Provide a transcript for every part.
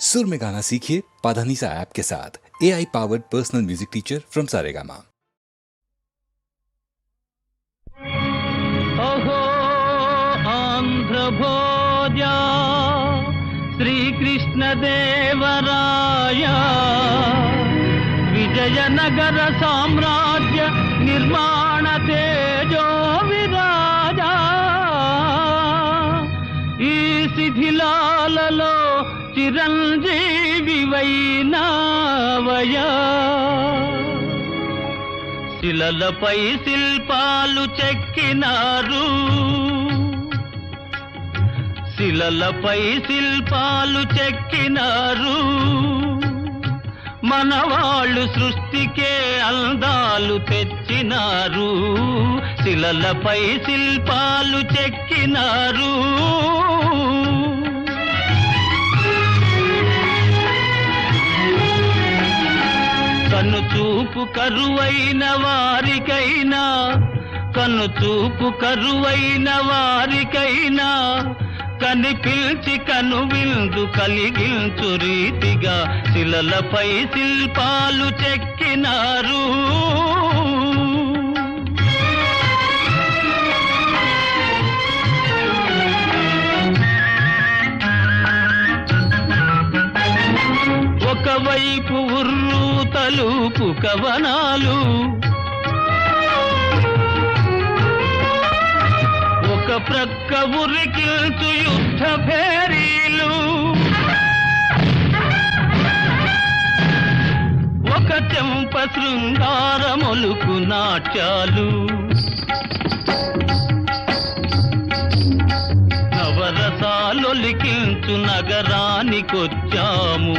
सुर में गाना सीखिए पाधानीसा ऐप के साथ। A I powered personal music teacher from Saregama Andhrabhoja Vijay Vijayanagara साम्राज्य निर्माण तेजो विराजा। ई सिधिलाललो చిరంజీవివైనావయా శిలలపై శిల్పాలు చెక్కినారు. శిలలపై శిల్పాలు చెక్కినారు. మనవాళ్ళు సృష్టికే అందాలు తెచ్చినారు. శిలలపై శిల్పాలు చెక్కినారు. కన్ను చూపు కరువైన వారికైనా కన్ను చూపు కరువైన వారికైనా కనిపించి కను విందు కలిగించు రీతిగా శిలలపై శిల్పాలు చెక్కినారు. వైపు ఉర్రు తలుపు కవనాలు. ఒక ప్రక్క ఉరికిల్చు యుద్ధ భేరీలు ఒక చెంప శృంగారములుకు నాట్యాలు. నవరసాలొలికించు నగరానికొచ్చాము.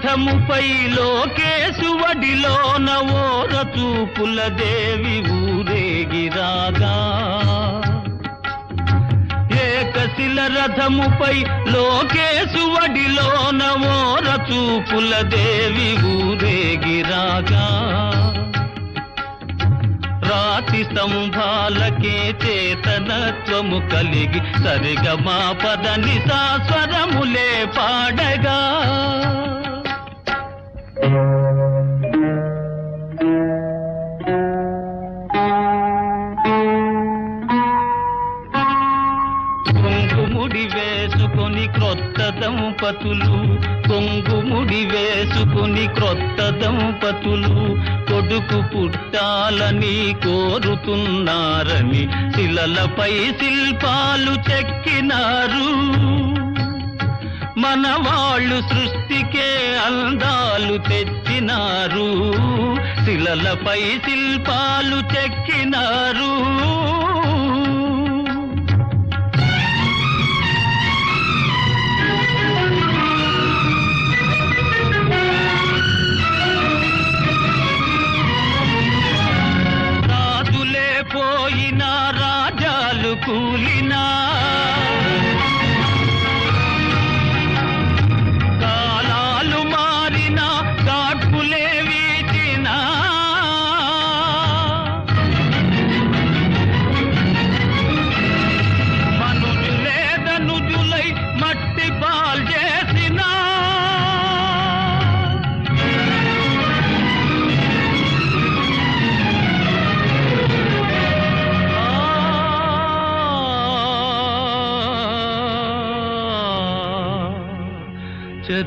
రథముపై లోకేశువడిలోన ఓ చూపుల దేవి ఊరేగిరాగా ఏకశిల రథముపై లోకేశువడిలోన ఓ చూపుల దేవి ఊరేగిరాగా రాతి స్తంభాలకే చేతనత్వము కలిగి సరిగమా పదని సాస్వరములే పాడగా. కొంగుముడి వేసుకొని క్రొత్త దంపతులు కొంగుముడి వేసుకొని క్రొత్త దంపతులు కొడుకు పుట్టాలని కోరుతున్నారని శిలలపై శిల్పాలు చెక్కినారు. మన వాళ్ళు సృష్టికే అందాలు తెచ్చినారు. శిలలపై శిల్పాలు చెక్కినారు. రాజులే పోయినా రాజాలు కూలినా.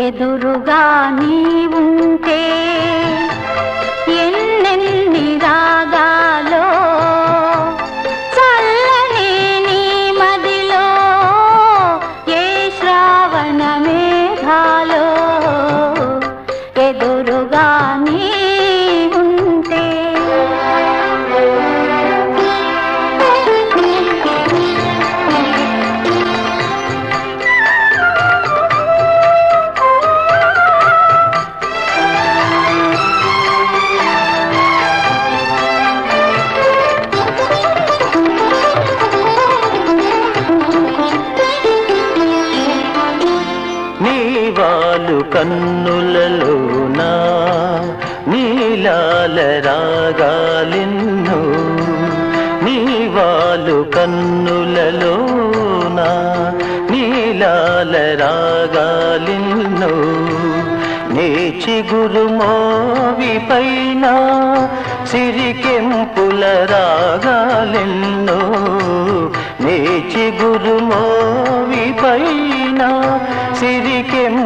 ఎదురుగా నీవుంటే ఎన్నెన్ని రాగా పాలు కన్నులలోన? నీలాల రాగాలిన్ను నీవాలు కన్నులలోనా? నీలాల రాగాలిన్ను నేచి చిగురు మోవిపైన సిరికెంపుల రాగాలెన్నో నేచి చిగురు మోవిపైన సిరి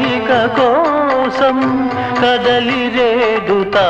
కదలిక కోసం కదలి రేగుతానెదురేగే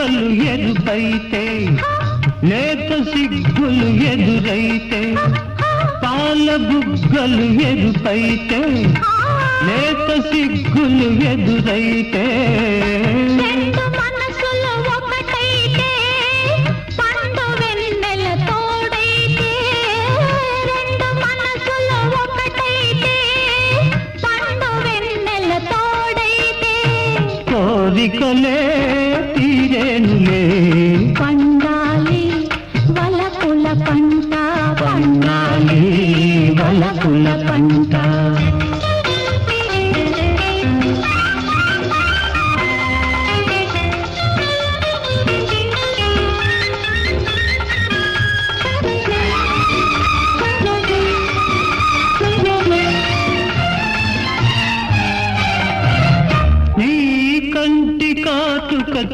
బుగ్గలు ఎరుపైతే లేత సిగ్గులు ఎదురైతే పాల బుగ్గలు ఎరుపైతే లేత సిగ్గులు ఎదురైతే. రెండు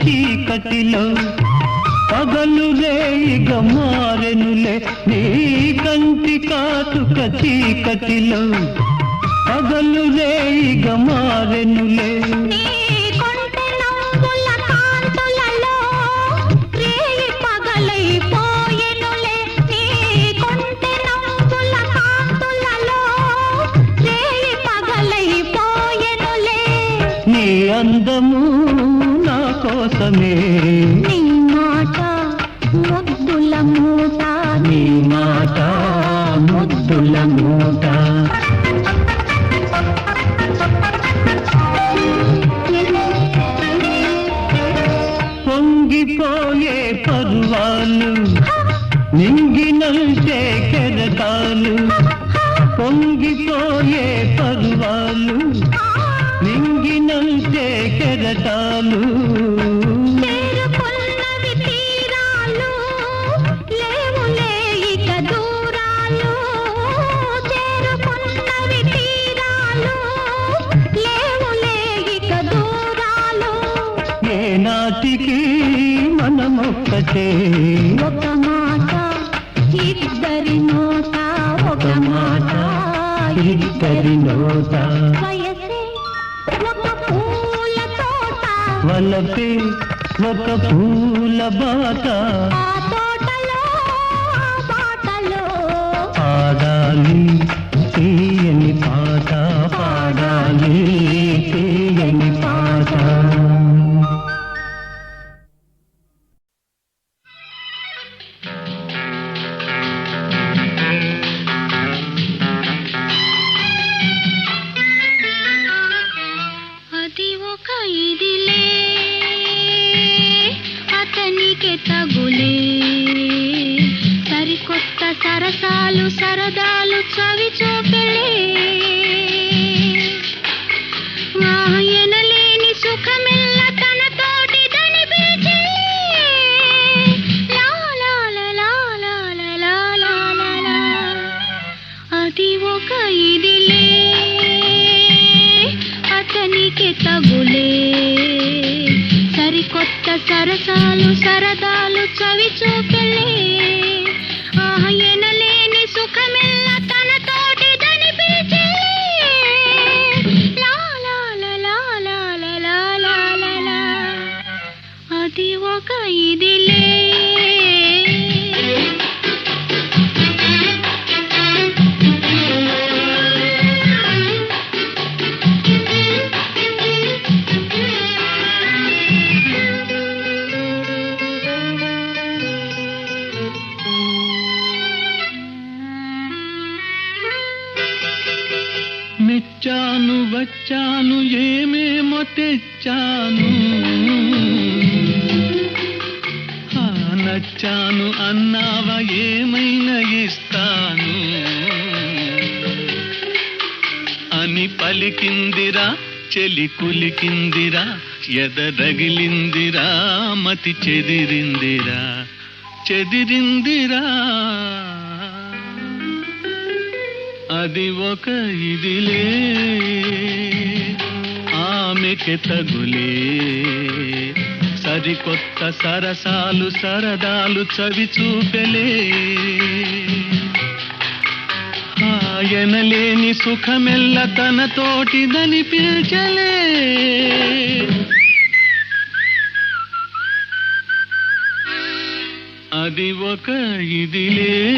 చీకటిలో పగలు రేయిగ మారెనులే. నీ కంటి కాటుక చీకటిలో పగలు రేయిగ మారెనులే. కోసమే. నీ మాట ముద్దుల మూట. నీ మాట ముద్దుల మూట. పొంగిపోయే పర్వాలు నింగినంటే కెరటాలు పొంగిపోయే పర్వాలు కెరటాలు నాటికి మనమొక్కటే. ఒక మాట ఇద్దరి నోట ఒక మాట ఇద్దరి నోట. వలపే ఒక పూల బాట సరికొత్త సరసాలు వచ్చాను అన్నావ అన్నావా ఏమైనా ఇస్తాను? అని పలికిందిరా చెలి కులికిందిరా ఎదరగిలిందిరా మతి చెదిరిందిరా చెదిరిందిరా. అది ఒక ఇదిలే ఆమెకి తగులే. సరికొత్త సరసాలు సరదాలు చవి చూపెలే. ఆయనలేని సుఖమెల్ల తన తోటిదని పిల్చలే. అది ఒక ఇదిలే.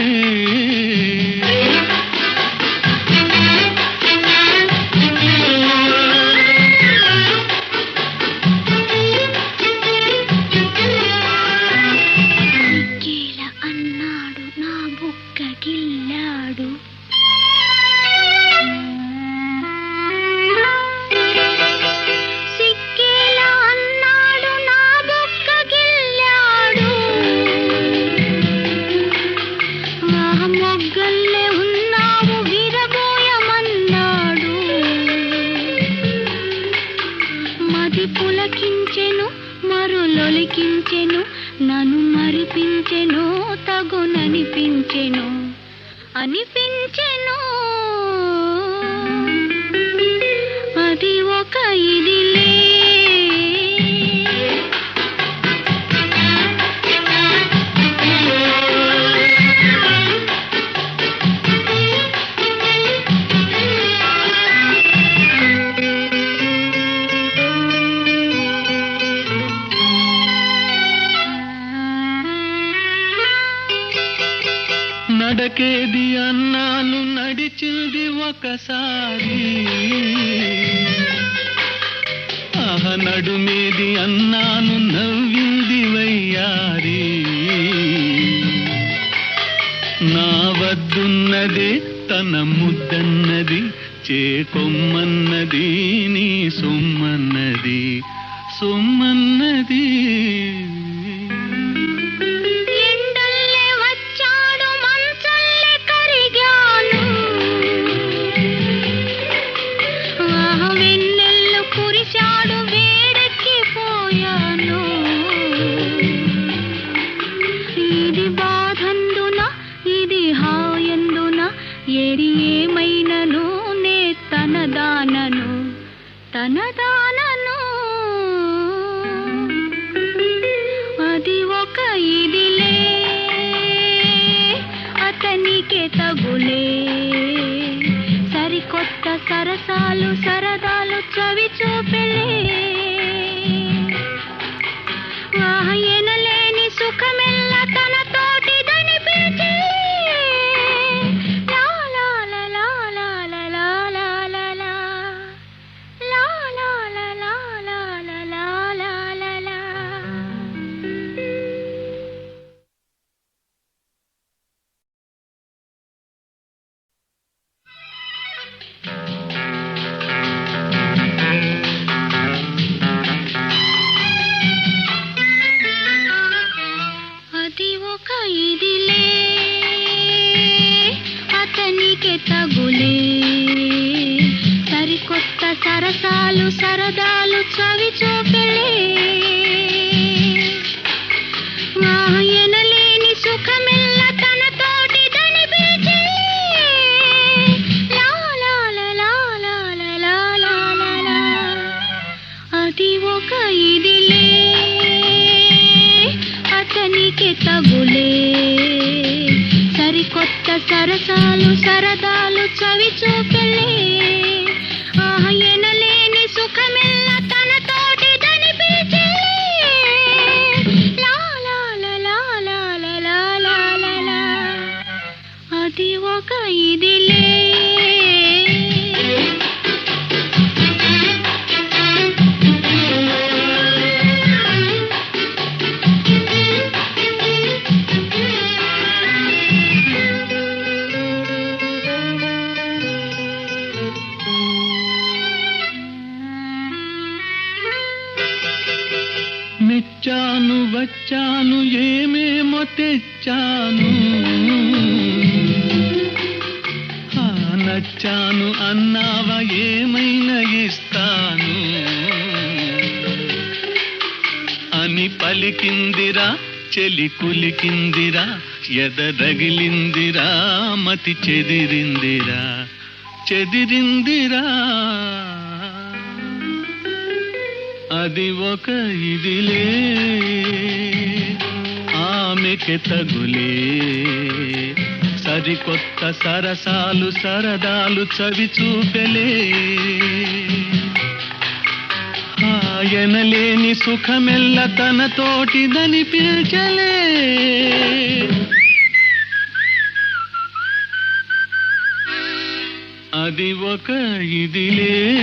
ఒక్కసారి தவி சூக்கலே అని పలికిందిరా చెలి కులికిందిరా ఎదరగిలిందిరా మతి చెదిరిందిరా చెదిరిందిరా. అది ఒక ఇదిలే ఆమెకి తగులే సరికొత్త సరసాలు సరదాలు చవి చూపెలే. ఎనలేని సుఖమెల్ల తన తోటిదని పిల్చలే. అది ఒక ఇదిలే.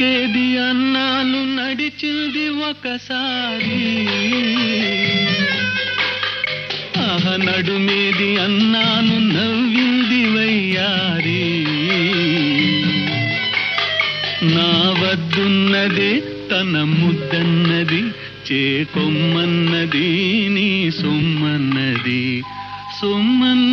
నడకేది అన్నాను నడిచింది ఒకసారి. ఆహ నడుమేది అన్నాను నవ్వింది వయ్యారి. నా వద్దున్నది తన ముద్దన్నది చేకొమ్మన్నది నీ సొమ్మన్నది. సొమ్మన్న